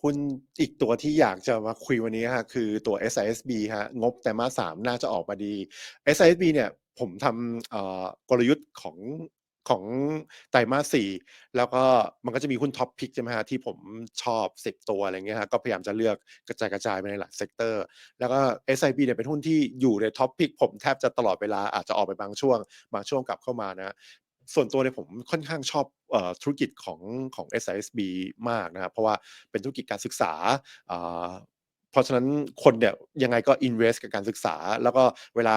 หุ้นอีกตัวที่อยากจะมาคุยวันนี้ครับคือตัว SISB ครับงบไตรมาส3น่าจะออกมาดี SISB เนี่ยผมทำกลยุทธ์ของของไตรมาส4แล้วก็มันก็จะมีหุ้น Top Pick ใช่ไหมครับที่ผมชอบ 10 ตัวอะไรเงี้ยครับก็พยายามจะเลือกกระจายๆไปในหลายเซกเตอร์ แล้วก็ SIB เนี่ยเป็นหุ้นที่อยู่ใน Top Pick ผมแทบจะตลอดเวลาอาจจะออกไปบางช่วง บางช่วงกลับเข้ามานะ ส่วนตัวเนี่ยผมค่อนข้างชอบอธุรกิจของของ SISB มากนะครับ เพราะว่าเป็นธุรกิจการศึกษาเพราะฉะนั้นคนเนี่ยยังไงก็ invest กับการศึกษา แล้วก็เวลา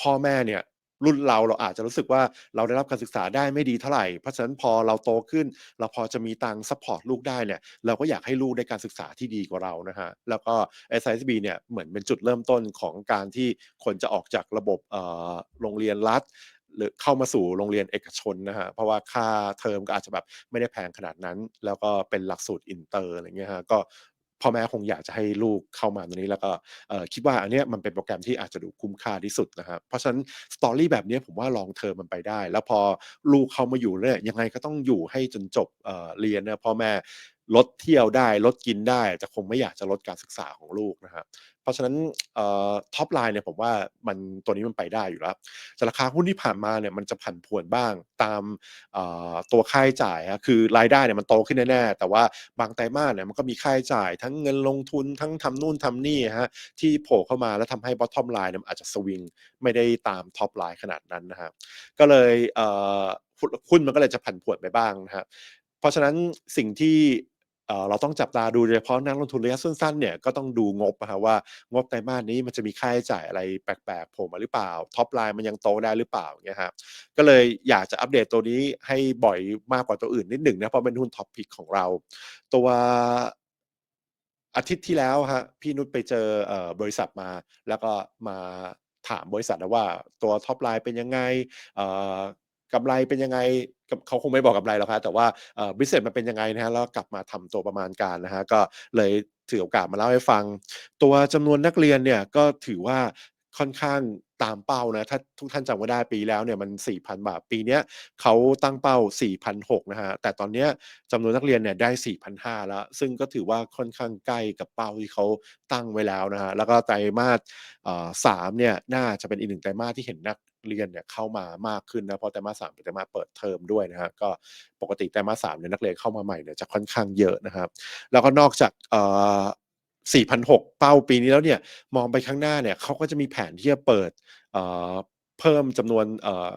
พ่อแม่เนี่ยรุ่นเราเราอาจจะรู้สึกว่าเราได้รับการศึกษาได้ไม่ดีเท่าไหร่ เพราะฉะนั้นพอเราโตขึ้น เราพอจะมีตังค์ซัปพอร์ตลูกได้เนี่ยเราก็อยากให้ลูกได้การศึกษาที่ดีกว่าเรานะครับแล้วก็ SISB เนี่ยเหมือนเป็นจุดเริ่มต้นของการที่คนจะออกจากระบบโรงเรียนรัฐ หรือเข้ามาสู่โรงเรียนเอกชนนะครับเพราะว่าค่าเทอมก็อาจจะแบบไม่ได้แพงขนาดนั้น แล้วก็เป็นหลักสูตรอินเตอร์อะไรเงี้ยครับก็พ่อแม่คงอยากจะให้ลูกเข้ามาตรงนี้แล้วก็คิดว่าอันเนี้ยมันเป็นโปรแกรมที่อาจจะดูคุ้มค่าที่สุดนะครับเพราะฉะนั้น Story แบบเนี้ยผมว่า long term มันไปได้ แล้วพอลูกเข้ามาอยู่เนี่ยยังไงก็ต้องอยู่ให้จนจบเรียนนะพ่อแม่ ลดเที่ยวได้ลดกินได้แต่คงไม่อยากจะลดการศึกษาของลูกนะครับเพราะฉะนั้นท็อปไลน์เนี่ยผมว่ามันตัวนี้มันไปได้อยู่แล้วแต่ราคาหุ้นที่ผ่านมาเนี่ยมันจะผันผวนบ้างตามตัวค่าใช้จ่ายครับคือรายได้เนี่ยมันโตขึ้นแน่ๆแต่ว่าบางไตรมาสเนี่ยมันก็มีค่าใช้จ่าย ทั้งเงินลงทุนทั้งทำนู่นทำนี่อะที่โผล่เข้ามาแล้วทำให้ bottom line เนี่ยมันอาจจะสวิงไม่ได้ตามท็อปไลน์ขนาดนั้นนะครับก็เลยหุ้นมันก็เลยจะผันผวนไปบ้างนะครับเพราะฉะนั้นสิ่งที่ เราต้องจับตาดูโดยเฉพาะนักลงทุนระยะสั้นๆเนี่ยก็ต้องดูงบอะครับว่างบไตรมาสนี้มันจะมีค่าใช้จ่ายอะไรแปลกๆโผล่มาหรือเปล่าท็อปไลน์มันยังโตได้หรือเปล่าเงี้ยครับก็เลยอยากจะอัปเดตตัวนี้ให้บ่อยมากกว่าตัวอื่นนิดหนึ่งนะเพราะเป็นหุ้น Top Pick ของเรา ตัวอาทิตย์ที่แล้วครับพี่นุชไปเจอออบริษัทมา แล้วก็มาถามบริษัทนะว่าตัวท็อปไลน์เป็นยังไง กำไรเป็นยังไงเขาคงไม่บอกกำไรหรอกครับแต่ว่าบิสซิเนสมันเป็นยังไงนะครับแล้วกลับมาทำตัวประมาณการนะครับก็เลยถือโอกาสมาเล่าให้ฟัง ตัวจำนวนนักเรียนเนี่ยก็ถือว่าค่อนข้างตามเป้านะถ้าทุกท่านจำกันได้ปีแล้วเนี่ยมัน 4,000 บาท ปีนี้เขาตั้งเป้า4,600นะครับแต่ตอนนี้จำนวนนักเรียนเนี่ยได้4,500แล้ว ซึ่งก็ถือว่าค่อนข้างใกล้กับเป้าที่เขาตั้งไว้แล้วนะครับแล้วก็ไตรมาสเอ่อ3เนี่ยน่าจะเป็นอีก1ไตรมาสที่เห็นนัก เรียนเนี่ยเข้ามามากขึ้นนะเพราะไตรมาส3เป็นไตรมาเปิดเทอมด้วยนะครับก็ปกติไตรมาส3เนี่ยนักเรียนเข้ามาใหม่เนี่ยจะค่อนข้างเยอะนะครับแล้วก็นอกจากเอ่อ4,600เป้าปีนี้แล้วเนี่ยมองไปข้างหน้าเนี่ยเขาก็จะมีแผนที่จะเปิดเอ่อเพิ่มจำนวนเอ่อ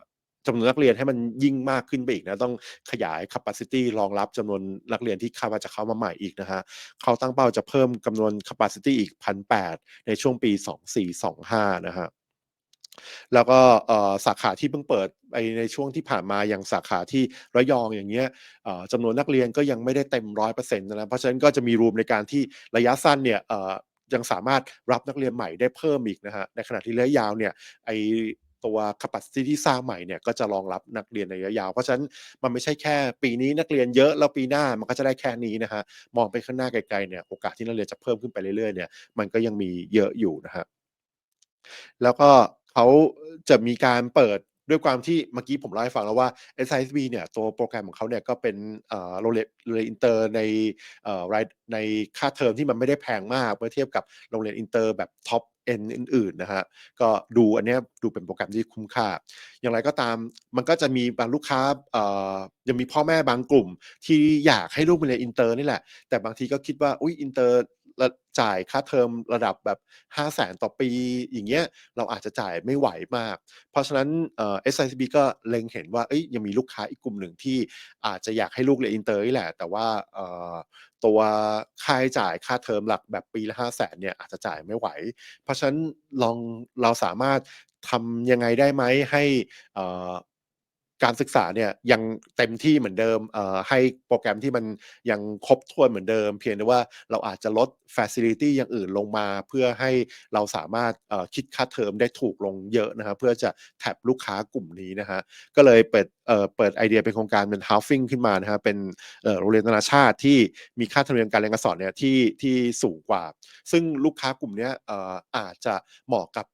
จำนวนนักเรียนให้มันยิ่งมากขึ้นไปอีกนะต้องขยาย Capacity รองรับจำนวนนักเรียนที่คาดว่าจะเข้ามาใหม่อีกนะครับเขาตั้งเป้าจะเพิ่มจำนวน Capacity อีก 1,800 ในช่วงปี 24-25 นะครับ แล้วก็สาขาที่เพิ่งเปิดไปในช่วงที่ผ่านมาอย่างสาขาที่ระยองอย่างเงี้ยจำนวนนักเรียนก็ยังไม่ได้เต็ม100%นต์นะเพราะฉะนั้นก็จะมี room ในการที่ระยะสั้นเนี่ยยังสามารถรับนักเรียนใหม่ได้เพิ่มอีกนะครับในขณะที่ระยะยาวเนี่ยไอตัว Capacity ที่สร้างใหม่เนี่ยก็จะรองรับนักเรียนในระยะยาว เพราะฉะนั้นมันไม่ใช่แค่ปีนี้นักเรียนเยอะแล้วปีหน้ามันก็จะได้แค่นี้นะครับมองไปข้างหน้าไกลๆเนี่ยโอกาสที่นักเรียนจะเพิ่มขึ้นไปเรื่อยๆเนี่ยมันก็ยังมีเยอะอยู่นะครับแล้วก็ เขาจะมีการเปิดด้วยความที่เมื่อกี้ผมเล่าให้ฟังแล้วว่า SISB เนี่ยตัวโปรแกรมของเขาเนี่ยก็เป็นเอ่อโรงเรียนโรงเรียนอินเตอร์ในเอ่อรายในค่าเทอมที่มันไม่ได้แพงมากเมื่อเทียบกับโรงเรียนอินเตอร์แบบ Top End อื่นๆนะครับก็ดูอันเนี้ยดูเป็นโปรแกรมที่คุ้มค่า อย่างไรก็ตามมันก็จะมีบางลูกค้าเอ่อยังมีพ่อแม่บางกลุ่ม ที่อยากให้ลูกไปเรียนอินเตอร์นี่แหละ แต่บางทีก็คิดว่าอุ๊ยอินเตอร์ จ่ายค่าเทอมระดับแบบ 500,000ต่อปีอย่างเงี้ยเราอาจจะจ่ายไม่ไหวมาก เพราะฉะนั้นเอ่อ SISB ก็เล็งเห็นว่าเฮ้ยยังมีลูกค้าอีกกลุ่มหนึ่งที่อาจจะอยากให้ลูกเรียนอินเตอร์นี่แหละ แต่ว่าเอ่อตัวค่าใช้จ่ายค่าเทอมหลักแบบปีละ 500,000เนี่ยอาจจะจ่ายไม่ไหว เพราะฉะนั้นลองเราสามารถทำยังไงได้ไหมให้อ่อ การศึกษาเนี่ยยังเต็มที่เหมือนเดิมให้โปรแกรมที่มันยังครบถ้วนเหมือนเดิม เพียงแต่ว่าเราอาจจะลดฟัซิลิตีอย่างอื่นลงมาเพื่อให้เราสามารถคิดค่าเทอมได้ถูกลงเยอะนะครับเพื่อจะแท็ปลูกค้ากลุ่มนี้นะครับก็เลยเปิดเปิดไอเดียเป็นโครงการเป็น Halving ขึ้นมานะครับเป็นโรงเรียนนานาชาติที่มีค่าธรรมเนียมการเรียนการสอนเนี่ยที่ที่สูงกว่า ซึ่งลูกค้ากลุ่มนี้อาจจะเหมาะกับ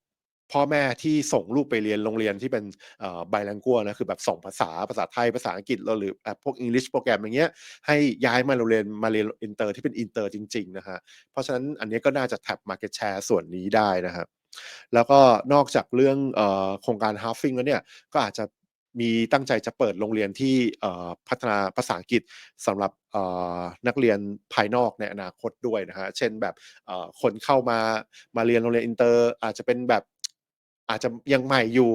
พ่อแม่ที่ส่งลูกไปเรียนโรงเรียนที่เป็นเอ่อ bilingual นะคือแบบส่งภาษาภาษาไทยภาษาอังกฤษหรือแบบพวก English โปรแกรมอย่างเงี้ยให้ย้ายมาโรงเรียนมาเรียนอินเตอร์ที่เป็นอินเตอร์จริงๆนะฮะเพราะฉะนั้นอันนี้ก็น่าจะแท็บ market share ส่วนนี้ได้นะครับแล้วก็นอกจากเรื่องโครงการ halving แล้วเนี่ยก็อาจจะมีตั้งใจจะเปิดโรงเรียนที่พัฒนาภาษาอังกฤษสำหรับนักเรียนภายนอกในอนาคตด้วยนะฮะ เช่นแบบคนเข้ามามาเรียนโรงเรียนอินเตอร์ อาจจะเป็นแบบ อาจจะยังใหม่อยู่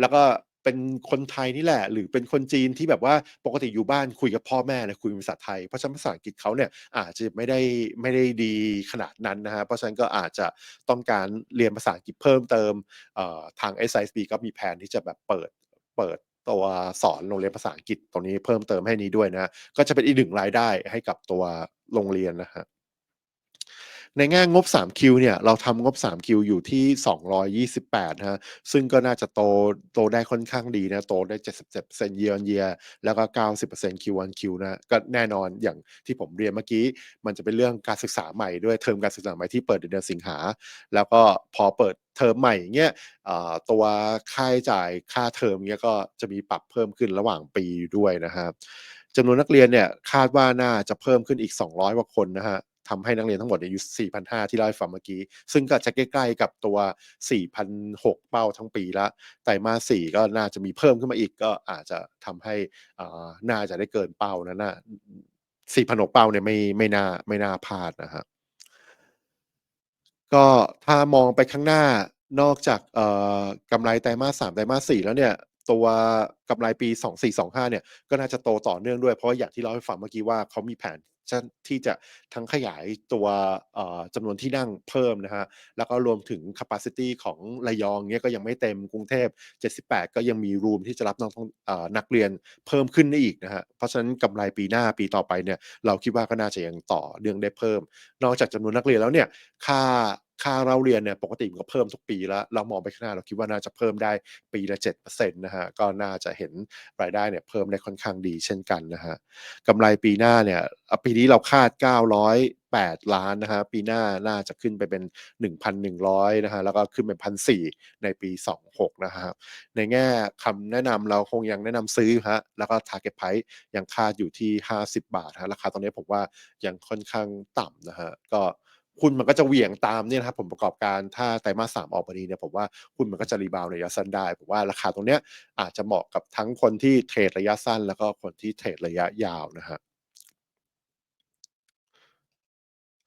แล้วก็เป็นคนไทยนี่แหละ หรือเป็นคนจีนที่แบบว่าปกติอยู่บ้านคุยกับพ่อแม่เนี่ยคุยภาษาไทย เพราะฉะนั้นภาษาอังกฤษเขาเนี่ยอาจจะไม่ได้ไม่ได้ดีขนาดนั้นนะฮะเพราะฉะนั้นก็อาจจะต้องการเรียนภาษาอังกฤษเพิ่มเติมเอ่อทาง SISB ก็มีแผนที่จะแบบเปิดเปิดตัวสอนโรงเรียนภาษาอังกฤษตรงนี้เพิ่มเติมให้นี้ด้วยนะ ก็จะเป็นอีกหนึ่งรายได้ให้กับตัวโรงเรียนนะฮะ ในแง่งบ 3Q เนี่ยเราทำงบ 3Q อยู่ที่ 228นะฮะซึ่งก็น่าจะโตโตได้ค่อนข้างดีนะโตได้ 77% year on year แล้วก็ 90% Q on Q นะก็แน่นอนอย่างที่ผมเรียนเมื่อกี้ มันจะเป็นเรื่องการศึกษาใหม่ด้วยเทอมการศึกษาใหม่ที่เปิดเดือนสิงหา แล้วก็พอเปิดเทอมใหม่เงี้ยตัวค่าใช้จ่ายค่าเทอมเงี้ยก็จะมีปรับเพิ่มขึ้นระหว่างปีด้วยนะครับจำนวนนักเรียนเนี่ยคาดว่าน่าจะเพิ่มขึ้นอีก 200กว่าคนนะฮะ ทำให้นักเรียนทั้งหมดเนี่ยอยู่4,500 ที่เล่าให้ฟังเมื่อกี้ ซึ่งก็จะใกล้ ๆ กับตัว4,600เป้าทั้งปีละไตรมาส4ก็น่าจะมีเพิ่มขึ้นมาอีกก็อาจจะทำให้อ่าน่าจะได้เกินเป้านะน่ะ4,600เป้าเนี่ยไม่ไม่น่าไม่น่าพลาดนะฮะก็ถ้ามองไปข้างหน้านอกจากเอ่อกำไรไตรมาส3ไตรมาส4แล้วเนี่ย ตัวกำไรปี 2425 เนี่ย ก็น่าจะโตต่อเนื่องด้วย เพราะว่าอย่างที่เล่าให้ฟังเมื่อกี้ว่าเขามีแผนที่จะทั้งขยายตัวจำนวนที่นั่งเพิ่มนะฮะ แล้วก็รวมถึง capacity ของระยองเนี่ยก็ยังไม่เต็มกรุงเทพ 78 ก็ยังมีรูมที่จะรับนักท่องนักเรียนเพิ่มขึ้นได้อีกนะฮะ เพราะฉะนั้นกำไรปีหน้าปีต่อไปเนี่ยเราคิดว่าก็น่าจะยังต่อเนื่องได้เพิ่ม นอกจากจำนวนนักเรียนแล้วเนี่ยค่า ค่าเราเรียนเนี่ยปกติมันก็เพิ่มทุกปีแล้ว เรามองไปข้างหน้าเราคิดว่าน่าจะเพิ่มได้ปีละ7%นะฮะก็น่าจะเห็นรายได้เนี่ยเพิ่มได้ค่อนข้างดีเช่นกันนะฮะกำไรปีหน้าเนี่ยปีนี้เราคาด 908ล้านนะฮะปีหน้าน่าจะขึ้นไปเป็น 1,100นะฮะแล้วก็ขึ้นเป็น1,400ในปี 26นะฮะในแง่คำแนะนำเราคงยังแนะนำซื้อฮะแล้วก็ target price ยังคาดอยู่ที่ 50 บาทฮะราคาตรงนี้ผมว่ายังค่อนข้างต่ำนะฮะก็ หุ้นมันก็จะเหวี่ยงตามเนี่ยนะครับผลประกอบการถ้าไตรมาสสามออกมาดีเนี่ยผมว่าหุ้นมันก็จะรีบาวในระยะสั้นได้ผมว่าราคาตรงเนี้ยอาจจะเหมาะกับทั้งคนที่เทรดระยะสั้น แล้วก็คนที่เทรดระยะยาวนะฮะ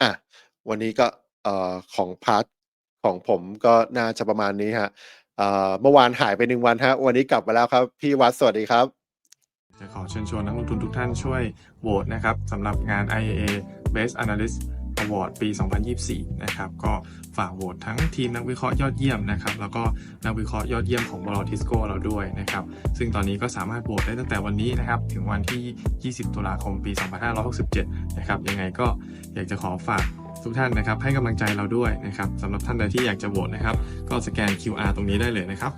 อะวันนี้ก็เอ่อของพาร์ทของผมก็น่าจะประมาณนี้ฮะเอ่อเมื่อวานหายไปหนึ่งวันฮะวันนี้กลับมาแล้วครับ พี่วัดสวัสดีครับจะขอเชิญชวนนักลงทุนทุกท่านช่วยโหวตนะครับสำหรับงาน IAA Best Analyst Award ปี 2024 นะครับ ก็ฝากโหวตทั้งทีมนักวิเคราะห์ยอดเยี่ยมนะครับ แล้วก็นักวิเคราะห์ยอดเยี่ยมของบอลทิสโก้เราด้วยนะครับ ซึ่งตอนนี้ก็สามารถโหวตได้ตั้งแต่วันนี้นะครับ ถึงวันที่ 20 ตุลาคมปี 2567 นะครับ ยังไงก็อยากจะขอฝากทุกท่านนะครับให้กำลังใจเราด้วยนะครับสำหรับท่านใดที่อยากจะโหวตนะครับ ก็สแกน QR ตรงนี้ได้เลยนะครับ